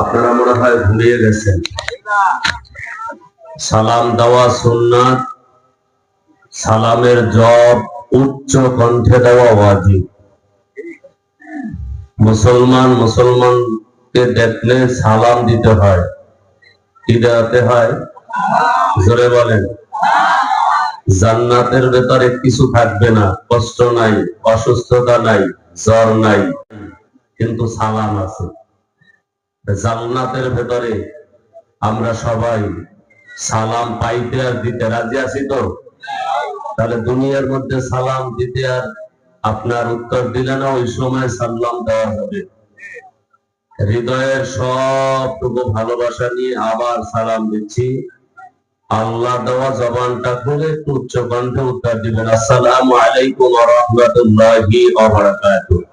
আপনারা মনে হয় ভুলিয়ে গেছেন। সালাম দেওয়া সুন্নাত, সালামের জব উচ্চ কণ্ঠে দেওয়া ওয়াজিব। মুসলমান মুসলমানকে দেখলে সালাম দিতে হয়, কি দেওয়াতে হয়? জোরে বলেন। জান্নাতের ভেতরে কিছু থাকবে না, কষ্ট নাই, অসুস্থতা নাই, জ্বর নাই, কিন্তু সালাম আছে। জান্নাতের ভেতরে আমরা সবাই সালাম পাইতে আর দিতে রাজি আছি তো? তাহলে দুনিয়ার মধ্যে সালাম দিতে আর আপনার উত্তর দিলে না ওই সময় সালাম দেওয়া হবে। হৃদয়ের সবটুকু ভালোবাসা নিয়ে আবার সালাম দিচ্ছি। আল্লাহ দেওয়া জবানটা খুলে একটু উচ্চ কণ্ঠে উত্তর দিবেন। আসসালামু আলাইকুম ওয়া রাহমাতুল্লাহি ওয়া বারাকাতুহু।